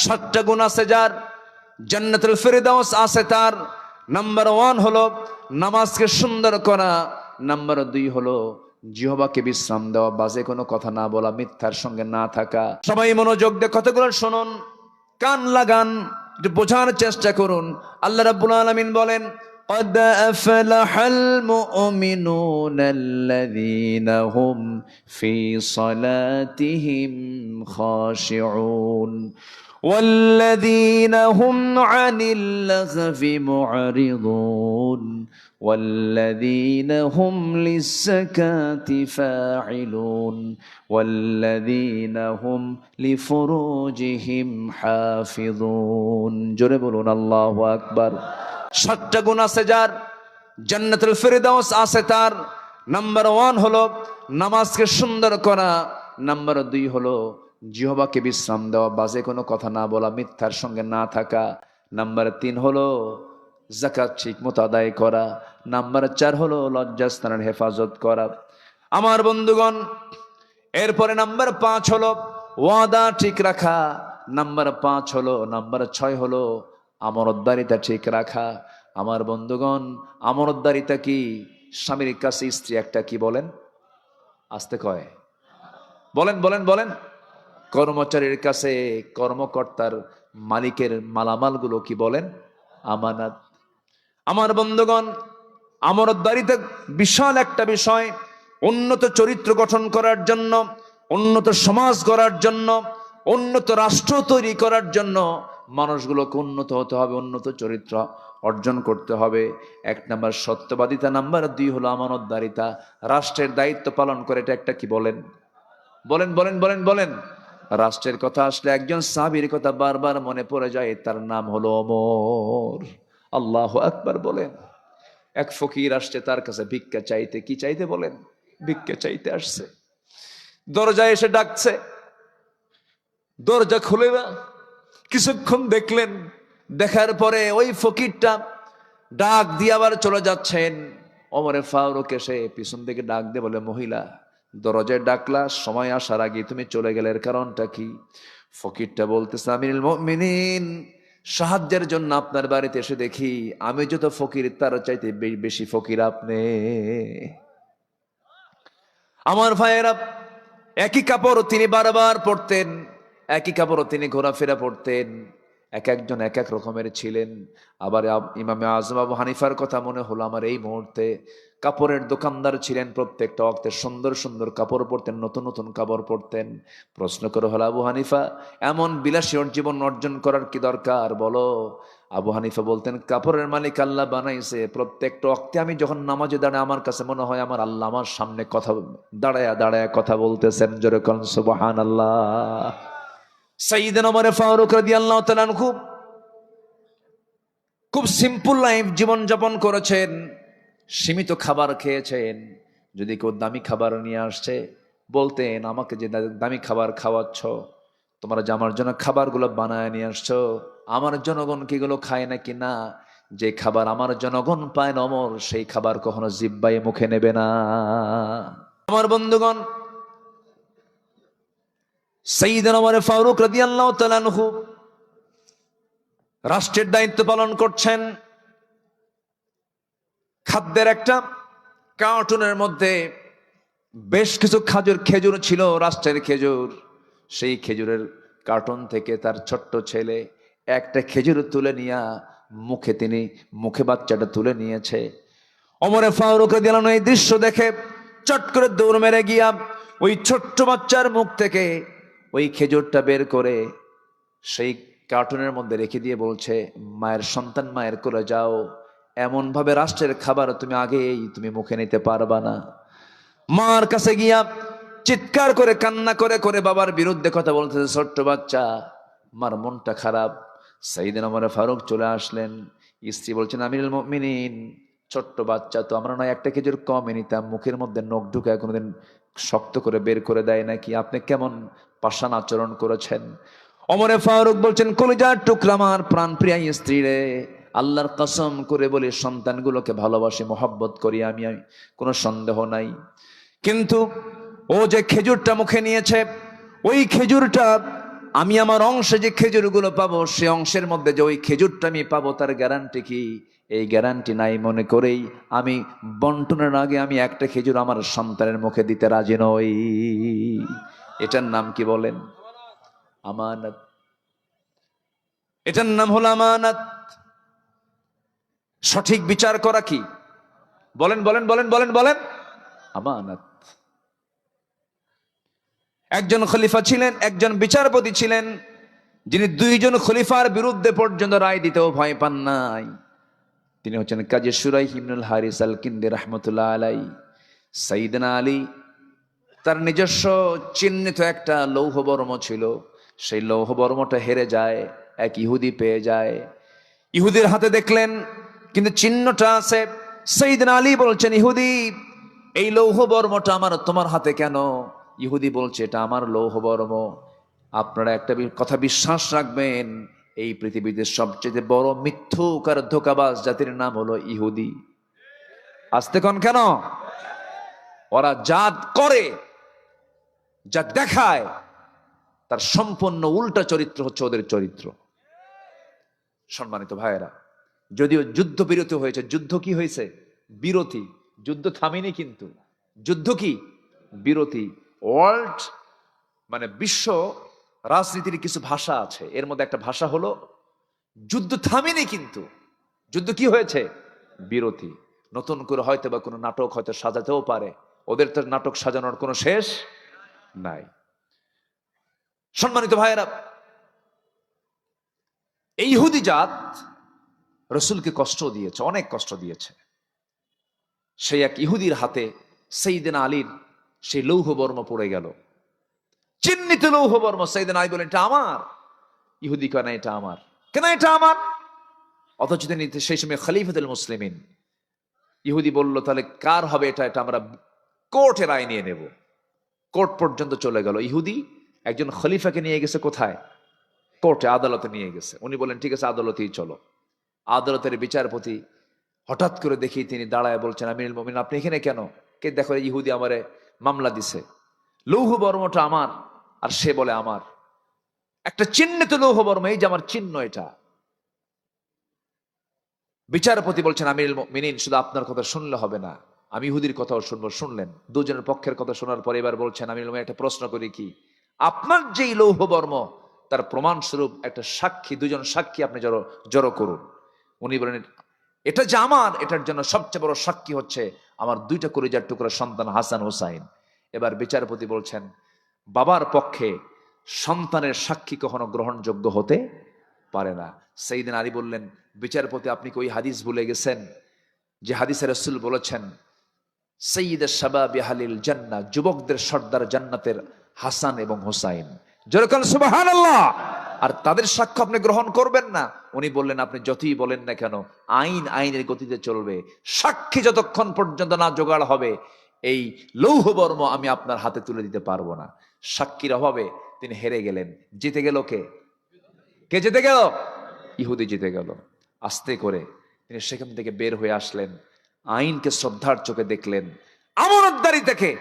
সাতটা গুণ আছে যার জান্নাতুল ফেরদাউস আছে তার নাম্বার ওয়ান হলো নামাজকে সুন্দর করা নাম্বার দুই হলো জিহবাকে বিশ্রাম দেওয়া বাজে কোনো কথা না বলা মিথ্যার সঙ্গে না থাকা সবাই মনোযোগ দিয়ে কথাগুলো শুনুন কান লাগান একটু বোঝার চেষ্টা করুন আল্লাহ রাব্বুল আলামিন বলেন قد أفلح المؤمنون الذين هم في صلاتهم خاشعون والذين هم عن اللغو معرضون والذين هم للزكاة فاعلون والذين هم لفروجهم حافظون جربون الله أكبر সাতটা গুণ আছে যার জান্নাতুল ফেরদাউস আছে তার নাম্বার ওয়ান হলো নামাজকে সুন্দর করা নাম্বার দুই হলো জিহবাকে বিশ্রাম দেওয়া, বাজে কোনো কথা না বলা, মিথ্যার সঙ্গে না থাকা। নাম্বার তিন হলো জাকাত ঠিক মতো আদায় করা। নাম্বার চার হলো লজ্জাস্থানের হেফাজত করা। আমার বন্ধুগণ, এরপরে নাম্বার পাঁচ হলো ওয়াদা ঠিক রাখা। নাম্বার পাঁচ হলো, নাম্বার ছয় হলো আমরদ্দারিতা ঠিক রাখা। আমার বন্ধুগণ আমরদ্দারিতা কি? স্বামীর কাছে স্ত্রী একটা কি বলেন? আসতে কয়। বলেন বলেন বলেন। কর্মচারীর কাছে কর্মকর্তার মালিকের মালামালগুলো কি বলেন? আমানাত। আমার বন্ধুগণ আমরদ্দারিতা বিশাল একটা বিষয়, উন্নত চরিত্র গঠন করার জন্য, উন্নত সমাজ গড়ার জন্য, উন্নত রাষ্ট্র তৈরি করার জন্য মানুষগুলোকে উন্নত হতে হবে, উন্নত চরিত্র অর্জন করতে হবে। এক নাম্বার সত্যবাদিতা, নাম্বার দুই হলো আমানতদারিতা। রাষ্ট্রের দায়িত্ব পালন করে এটা একটা কি বলেন? বলেন বলেন বলেন বলেন। রাষ্ট্রের কথা আসলে একজন সাহাবীর কথা বারবার মনে পড়ে যায়, তার নাম হলো অমর আল্লাহ আকবার বলেন। এক ফকির আসছে তার কাছে ভিক্ষা চাইতে, কি চাইতে বলেন? ভিক্ষা চাইতে আসছে। দরজায় এসে ডাকছে। দরজা খুলে না। কিছুক্ষণ দেখলেন, দেখার পরে ওই ফকিরটা ডাক দিয়ে আবার চলে যাচ্ছেন। অমরে ফারুক এসে পিছন থেকে ডাক দিয়ে বলে, মহিলা দরজায় ডাকলা, সময় আসার আগে তুমি চলে গেলে, এর কারণটা কি? ফকিরটা বলতেছে আমিনুল মুমিনিন, সাহায্যের জন্য আপনার বাড়িতে এসে দেখি, আমি যত ফকির তার চাইতে বেশি ফকির আপনি। আমার ভাইয়েরা, একই কাপড় তিনি বারবার পরতেন, একই কাপড় তিনি ঘোরাফেরা পড়তেন এক একজন এক এক রকমের ছিলেন। আবার ইমামে আজম আবু হানিফার কথা মনে হলো আমার এই মুহূর্তে। কাপড়ের দোকানদার ছিলেন প্রত্যেকটা অক্তে সুন্দর সুন্দর কাপড় পরতেন, নতুন নতুন কাপড় পরতেন। প্রশ্ন করে হলো, আবু হানিফা, এমন বিলাসী জীবন অর্জন করার কি দরকার? বলো। আবু হানিফা বলতেন, কাপড়ের মালিক আল্লাহ বানাইছে। প্রত্যেকটা অক্তে আমি যখন নামাজে দাঁড়ায় আমার কাছে মনে হয় আমার আল্লাহ আমার সামনে কথা, দাঁড়ায়া দাঁড়ায়া কথা বলতেছেন। জোরে সুবহান আল্লাহ সাইদিন ওমর ফারুক রাদিয়াল্লাহু তাআলা আনহু খুব খুব সিম্পল লাইফ জীবন যাপন করেছেন, সীমিত খাবার খেয়েছেন। যদি কেউ দামি খাবার নিয়ে আসছে, বলতেন, আমাকে যে দামি খাবার খাওয়াচ্ছ, তোমরা যে আমার জন্য খাবারগুলো বানায় নিয়ে আসছো, আমার জনগণ কি এগুলো খায় নাকি না? যে খাবার আমার জনগণ পায় না অমর, সেই খাবার কখনো জিব্বাই মুখে নেবে না। আমার বন্ধুগণ সঈদিন ওমর ফারুক রাদিয়াল্লাহু তাআলা আনহু রাষ্ট্রের দায়িত্ব পালন করছেন। খাদ্যের একটা কার্টুনের মধ্যে বেশ কিছু খাজুর খেজুর ছিল, রাষ্ট্রের খেজুর। সেই খেজুরের কার্টুন থেকে তার ছোট্ট ছেলে একটা খেজুর তুলে নিয়া মুখে তিনি, মুখে বাচ্চাটা তুলে নিয়েছে। অমরে ফারুক দিলানো এই দৃশ্য দেখে চট করে দৌড় মেরে গিয়া ওই ছোট্ট বাচ্চার মুখ থেকে ওই খেজুরটা বের করে সেই কার্টুনের মধ্যে রেখে দিয়ে বলছে, মায়ের সন্তান, মায়ের করে যাও। এমন ভাবে রাষ্ট্রের খাবার তুমি আগেই তুমি মুখে নিতে পারবা না। মার কাছে গিয়া চিৎকার করে, কান্না করে করে বাবার বিরুদ্ধে কথা বলতেছে, ছোট্ট বাচ্চা, মার মনটা খারাপ। সাইদিন আমার ফারুক চলে আসলেন। স্ত্রী বলছেন, আমিরুল মুমিনিন, ছোট্ট বাচ্চা তো আমরা নয়, একটা খেজুর কমে নিতাম, মুখের মধ্যে নখ ঢুকে কোনোদিন শক্ত করে বের করে দেয় নাকি? আপনি কেমন পাষাণ আচরণ করেছেন? অমরে ফারুক বলছেন, কলিজার টুকরা আমার প্রাণ প্রিয়া স্ত্রী রে। আল্লাহর কসম করে বলে, সন্তানগুলোকে ভালোবাসি, মহব্বত করি, আমি আমি, কোনো সন্দেহ নাই। কিন্তু ও যে খেজুরটা মুখে নিয়েছে, ওই খেজুরটা আমি আমার অংশে যে খেজুরগুলো পাবো, সে অংশের মধ্যে যে ওই খেজুরটা আমি পাবো, তার গ্যারান্টি কি? এই গ্যারান্টি নাই মনে করেই আমি বন্টনের আগে আমি একটা খেজুর আমার সন্তানের মুখে দিতে রাজি নই। এটার নাম কি বলেন? আমানত। এটার নাম হলো আমানত। সঠিক বিচার করা কি? বলেন বলেন বলেন বলেন বলেন। আমানত। একজন খলিফা ছিলেন, একজন বিচারপতি ছিলেন, যিনি দুইজন খলিফার বিরুদ্ধে পর্যন্ত রায় দিতেও ভয় পান নাই। তিনি হচ্ছেন কাজী সুরাই হিমনুল হারিস আল কিন্দি রহমতুল্লাহ আলাই সাইদনা আলী, তার নিজস্ব চিহ্নিত একটা লৌহ বর্ম ছিল। সেই লৌহ বর্মটা হেরে যায়, এক ইহুদি পেয়ে যায়। ইহুদির হাতে দেখলেন, কিন্তু চিহ্নটা আছে সঈদিন আলী বলছেন, ইহুদি, এই লৌহ বর্মটা আমার, তোমার হাতে কেন? ইহুদি বলছে, এটা আমার লৌহ বর্ম আপনারা একটা কথা বিশ্বাস রাখবেন, এই পৃথিবীতে সবচেয়ে বড় মিথ্যুক আর ধোকাবাজ জাতির নাম হলো ইহুদি। আসতে কন কেন? ওরা যা করে, যা দেখায়, তার সম্পূর্ণ উল্টা চরিত্র হচ্ছে ওদের চরিত্র। সম্মানিত ভাইয়েরা, যদিও যুদ্ধ বিরতি হয়েছে, যুদ্ধ কি হয়েছে? বিরতি। যুদ্ধ থামেনি কিন্তু। যুদ্ধ কি? বিরতি। ওয়ার্ল্ড মানে বিশ্ব রাজনীতির কিছু ভাষা আছে। এর মধ্যে একটা ভাষা হলো যুদ্ধ থামেনি কিন্তু। যুদ্ধ কি হয়েছে? বিরতি। নতুন করে হয়তো বা কোনো নাটক হয়তো সাজাতেও পারে। ওদের তো নাটক সাজানোর কোনো শেষ নাই। সম্মানিত ভাইয়েরা এই ইহুদি জাত রসুলকে কষ্ট দিয়েছে, অনেক কষ্ট দিয়েছে। সেই এক ইহুদির হাতে সেইদিন আলীর সেই লৌহ বর্ম পড়ে গেল। চিহ্নিত লৌহ বর্ম সেইদিন আলী বলেন এটা আমার। ইহুদি কেন এটা আমার। কেন, এটা আমার? অথচ তিনি সেই সময় খলিফাতুল মুসলিমিন। ইহুদি বলল, তাহলে কার হবে এটা? এটা আমরা কোর্টের আয় নিয়ে নেব। কোর্ট পর্যন্ত চলে গেল। ইহুদি একজন খলিফাকে নিয়ে গেছে কোথায়? কোর্টে আদালতে নিয়ে গেছে। উনি বলেন ঠিক আছে, আদালতেই চলো। আদালতের বিচারপতি হঠাৎ করে দেখি তিনি দাঁড়ায় বলছেন, আমিরুল মমিন আপনি এখানে কেন? কে, দেখো, ইহুদি আমারে মামলা দিছে। লৌহ বর্মটা আমার আর সে বলে আমার। একটা চিহ্নিত লৌহ বর্ম, এই যে আমার চিহ্ন এটা। বিচারপতি বলছেন, আমিরুল মিনিন শুধু আপনার কথা শুনলে হবে না। আমি ইহুদির কথাও শুনব, শুনলেন। দুজনের পক্ষের কথা শোনার পর এবার বলছেন মুমিন একটা প্রশ্ন করি কি? আপনার যেই লৌহ বর্ম, তার প্রমাণ স্বরূপ একটা সাক্ষী, দুজন সাক্ষী আপনি জড়ো জড়ো করুন। উনি বলেন এটা যে আমার, এটার জন্য সবচেয়ে বড় সাক্ষী হচ্ছে আমার দুইটা কলিজার টুকরা সন্তান হাসান হুসাইন। এবার বিচারপতি বলছেন, বাবার পক্ষে সন্তানের সাক্ষী কখনো গ্রহণযোগ্য হতে পারে না। সেইদিন আলী বললেন, বিচারপতি, আপনি কি হাদিস ভুলে গেছেন? যে হাদিসের রসুল বলেছেন, সঈদ শাবাবি হালিল জান্না যুবকদের সর্দার জান্নাতের হাসান এবং হুসাইন। যেরকম সুবাহান আর তাদের সাক্ষ্য আপনি গ্রহণ করবেন না। উনি বললেন, আপনি যতই বলেন না কেন, আইন আইনের গতিতে চলবে। সাক্ষী যতক্ষণ পর্যন্ত না জোগাড় হবে, এই লৌহ বর্ম আমি আপনার হাতে তুলে দিতে পারব না। সাক্ষীর অভাবে তিনি হেরে গেলেন। জিতে গেল কে? কে জিতে গেল? ইহুদি জিতে গেল। আস্তে করে তিনি সেখান থেকে বের হয়ে আসলেন। আইনকে শ্রদ্ধার চোখে দেখলেন। আমরদ্দারি থেকে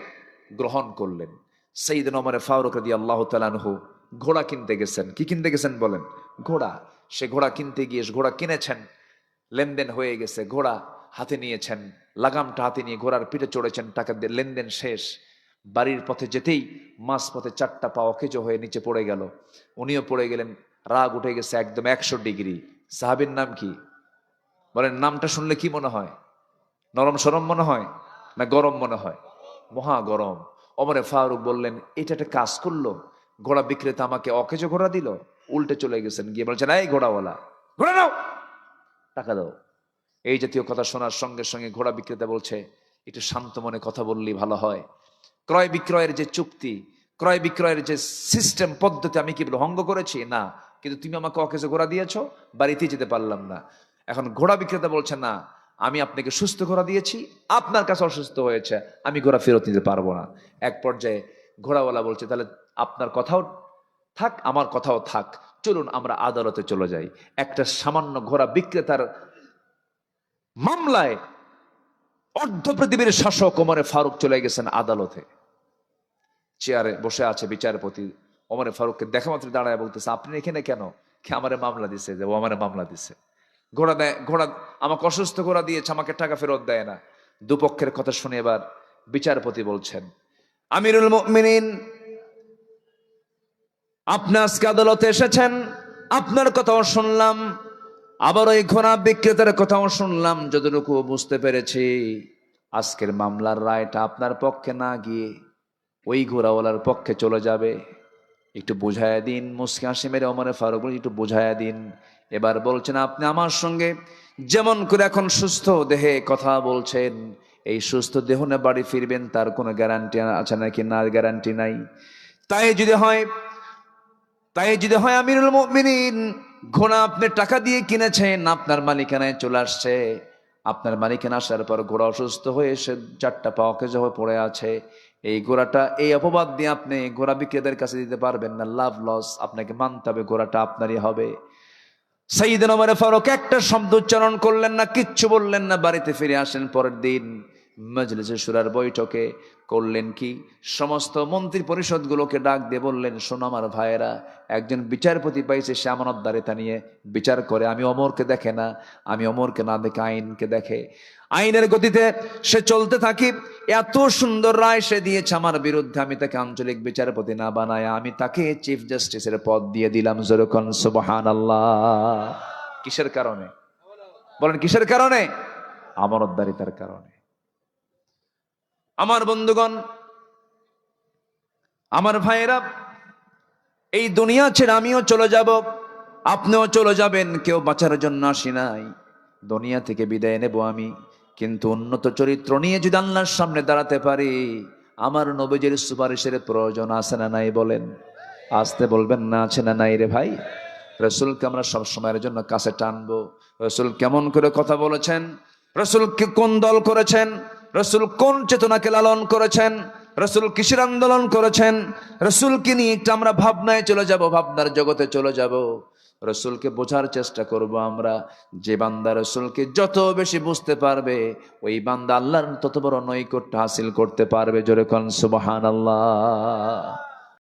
গ্রহণ করলেন। সেইদ নমরে ফারুক রদি আল্লাহ তালানহু ঘোড়া কিনতে গেছেন। কি কিনতে গেছেন বলেন? ঘোড়া। সে ঘোড়া কিনতে গিয়ে ঘোড়া কিনেছেন। লেনদেন হয়ে গেছে, ঘোড়া হাতে নিয়েছেন। লাগামটা হাতে নিয়ে ঘোড়ার পিঠে চড়েছেন, টাকা দিয়ে লেনদেন শেষ। বাড়ির পথে যেতেই মাছ পথে চারটা পা অকেজ হয়ে নিচে পড়ে গেল। উনিও পড়ে গেলেন, রাগ উঠে গেছে একদম একশো ডিগ্রি। সাহাবির নাম কি? বলেন, নামটা শুনলে কি মনে হয়? নরম সরম মনে হয় না গরম মনে হয়? মহা গরম। অমরে ফারুক বললেন, এটা একটা কাজ করল? ঘোড়া বিক্রেতা আমাকে অকেজো ঘোড়া দিল, উল্টে চলে গেছেন। গিয়ে বলছেন, এই ঘোড়াওয়ালা, ঘোড়া নাও, টাকা দাও। এই জাতীয় কথা শোনার সঙ্গে সঙ্গে ঘোড়া বিক্রেতা বলছে, একটু শান্ত মনে কথা বললেই ভালো হয়। ক্রয় বিক্রয়ের যে চুক্তি, ক্রয় বিক্রয়ের যে সিস্টেম পদ্ধতি আমি কি ভঙ্গ করেছি? না, কিন্তু তুমি আমাকে অকেজো ঘোড়া দিয়েছ বাড়িতে যেতে পারলাম না। এখন ঘোড়া বিক্রেতা বলছে, না, আমি আপনাকে সুস্থ ঘোড়া দিয়েছি, আপনার কাছে অসুস্থ হয়েছে, আমি ঘোড়া ফেরত নিতে পারব না। এক পর্যায়ে ঘোড়াওয়ালা বলছে, তাহলে আপনার কথাও থাক, আমার কথাও থাক। চলুন আমরা আদালতে চলে যাই। একটা সামান্য ঘোড়া বিক্রেতার মামলায় অর্ধ পৃথিবীর শাসক ওমরে ফারুক চলে গেছেন আদালতে। চেয়ারে বসে আছে বিচারপতি ওমরে ফারুককে দেখা মাত্র দাঁড়ায় বলতেছে, আপনি এখানে কেন? কে আমারে মামলা দিছে যে ও আমারে মামলা দিছে। ঘোড়া দেয়, ঘোড়া, আমাকে অসুস্থ ঘোড়া দিয়েছে, আমাকে টাকা ফেরত দেয় না। দুপক্ষের কথা শুনে এবার বিচারপতি বলছেন, আমিরুল মুমিনিন আপনি আজকে আদালতে এসেছেন, আপনার কথাও শুনলাম, আবার ওই ঘোড়া বিক্রেতার কথাও শুনলাম, যতটুকু বুঝতে পেরেছি, আজকের মামলার রায়টা আপনার পক্ষে না গিয়ে ওই ঘোড়াওয়ালার পক্ষে চলে যাবে। একটু বুঝাইয়া দিন, মুসকি হাসি মেরে অমরে ফারুক একটু বুঝাইয়া দিন। এবার বলছেন, আপনি আমার সঙ্গে যেমন করে এখন সুস্থ দেহে কথা বলছেন, এই সুস্থ দেহ না বাড়ি ফিরবেন, তার কোনো গ্যারান্টি আছে নাকি? না গ্যারান্টি নাই। তাই যদি হয় তাই যদি হয় আমিরুল মুমিনিন, ঘোড়া আপনি টাকা দিয়ে কিনেছেন, আপনার মালিকানায় চলে আসছে। আপনার মালিকানা আসার পর ঘোড়া অসুস্থ হয়ে এসে চারটা পাওয়াকে হয়ে পড়ে আছে। এই ঘোড়াটা, এই অপবাদ দিয়ে আপনি ঘোড়া বিক্রেতার কাছে দিতে পারবেন না, লাভ লস, আপনাকে মানতে হবে, ঘোড়াটা আপনারই হবে। সাইদিন ওমর ফারুক একটা শব্দ উচ্চারণ করলেন না, কিচ্ছু বললেন না, বাড়িতে ফিরে আসেন পরের দিন। মজলিসে সুরার বৈঠকে করলেন কি? সমস্ত মন্ত্রী পরিষদগুলোকে ডাক দিয়ে বললেন, শোনো আমার ভাইয়েরা, একজন বিচারপতি পাইছে, সে আমানতদারিতা নিয়ে বিচার করে। আমি অমরকে দেখে না, আমি অমরকে না দেখে আইনকে দেখে। আইনের গতিতে সে চলতে থাকি। এত সুন্দর রায় সে দিয়েছে আমার বিরুদ্ধে। আমি তাকে আঞ্চলিক বিচারপতি না বানায় আমি তাকে চিফ জাস্টিসের পদ দিয়ে দিলাম যেরকম সুবহান আল্লাহ কিসের কারণে? বলেন, কিসের কারণে? আমানতদারিতার কারণে। আমার বন্ধুগণ, আমার ভাইয়েরা, এই দুনিয়া ছেড়ে আমিও চলে যাব, আপনিও চলে যাবেন, কেউ বাঁচার জন্য আসি নাই। দুনিয়া থেকে বিদায় নেব আমি, কিন্তু উন্নত চরিত্র নিয়ে যদি আল্লাহর সামনে দাঁড়াতে পারি, আমার নবীজির সুপারিশের প্রয়োজন আছে না নাই বলেন? আসতে বলবেন না, আছে না নাই রে ভাই? রসুলকে আমরা সব সময়ের জন্য কাছে টানবো। রসুল কেমন করে কথা বলেছেন? রসুলকে কোন দল করেছেন? রসুল কোন চেতনাকে লালন করেছেন? রসুল কিসের আন্দোলন করেছেন? রসুলকে নিয়ে একটা আমরা ভাবনায় চলে যাব, ভাবনার জগতে চলে যাব। রসুলকে বোঝার চেষ্টা করব আমরা, যে বান্দা রসুলকে যত বেশি বুঝতে পারবে, ওই বান্দা আল্লাহর তত বড় নৈকট্য হাসিল করতে পারবে। জোরে কন সুবহান আল্লাহ